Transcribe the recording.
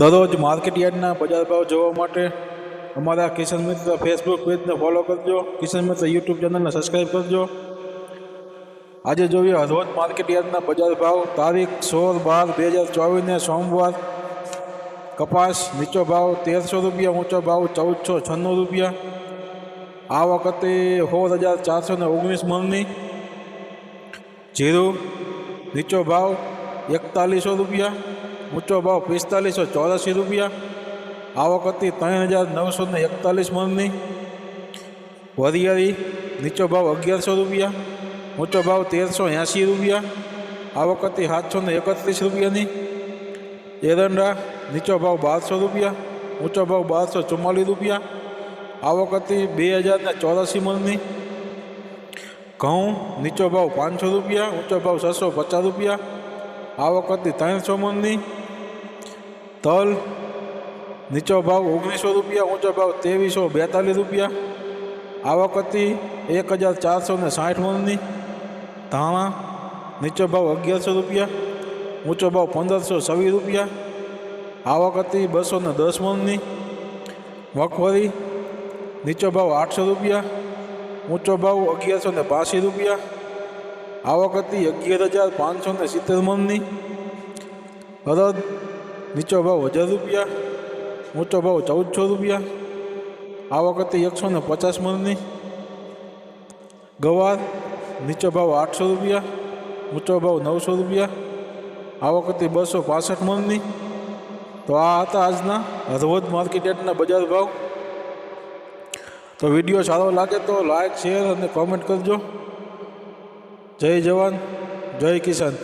દરરોજ માર્કેટ યાર્ડના બજાર ભાવ જોવા માટે અમારા કિશન મિત્ર ફેસબુક પેજને ફોલો કરજો. કિશન મિત્ર યુટ્યુબ ચેનલને સબસ્ક્રાઈબ કરજો. આજે જોઈએ હળવદ માર્કેટ યાર્ડના બજાર ભાવ. તારીખ સોળ બાર બે હજાર ચોવીસને સોમવાર. કપાસ નીચો ભાવ તેરસો રૂપિયા, ઊંચો ભાવ ચૌદસો છન્નું રૂપિયા. આ વખતે સોળ હજાર ચારસો ને ઓગણીસ મણની. જીરું નીચો ભાવ એકતાલીસો રૂપિયા. ઊંચો ભાવ પિસ્તાલીસો ચોરાસી રૂપિયા. આવક હતી ત્રણ હજાર નવસો ને એકતાલીસ મણની. વરિયાળી નીચો ભાવ અગિયારસો રૂપિયા. ઊંચો ભાવ તેરસો એંસી રૂપિયા. આવક હતી સાતસો ને એકત્રીસ રૂપિયાની. એરંડા નીચો ભાવ બારસો રૂપિયા. ઊંચો ભાવ બારસો ચુમ્માલીસ રૂપિયા. આવક હતી બે હજાર ને ચોરાસી મણની. ઘઉં નીચો ભાવ પાંચસો રૂપિયા. ઊંચો ભાવ છસો પચાસ રૂપિયા. આવક હતી ત્રણસો મણની. તલ નીચો ભાવ ઓગણીસો રૂપિયા, ઊંચો ભાવ ત્રેવીસો બેતાલીસ રૂપિયા. આવક હતી એક હજાર ચારસો ને સાઠ મણની. ધાણા, નીચો ભાવ અગિયારસો રૂપિયા, ઊંચો ભાવ પંદરસો છવ્વીસ રૂપિયા. આવક હતી બસો ને દસ મણની. મગફળી, નીચો ભાવ આઠસો રૂપિયા, ઊંચો ભાવ અગિયારસો ને બાસી રૂપિયા. આવક હતી અગિયાર હજાર પાંચસો ને સિત્તેર મણની. અરદ નીચો ભાવ હજાર રૂપિયા ઊંચો ભાવ ચૌદસો રૂપિયા. આ વખતે એકસો ને પચાસ મણની ગવાર, નીચો ભાવ આઠસો રૂપિયા ઊંચો ભાવ નવસો રૂપિયા. આ વખતે બસો પાસઠ મણની. તો આ હતા આજના હરવદ માર્કેટ યાર્ડના બજાર ભાવ. તો વીડિયો સારો લાગે તો લાઈક શેર અને કોમેન્ટ કરજો. જય જવાન, જય કિસાન.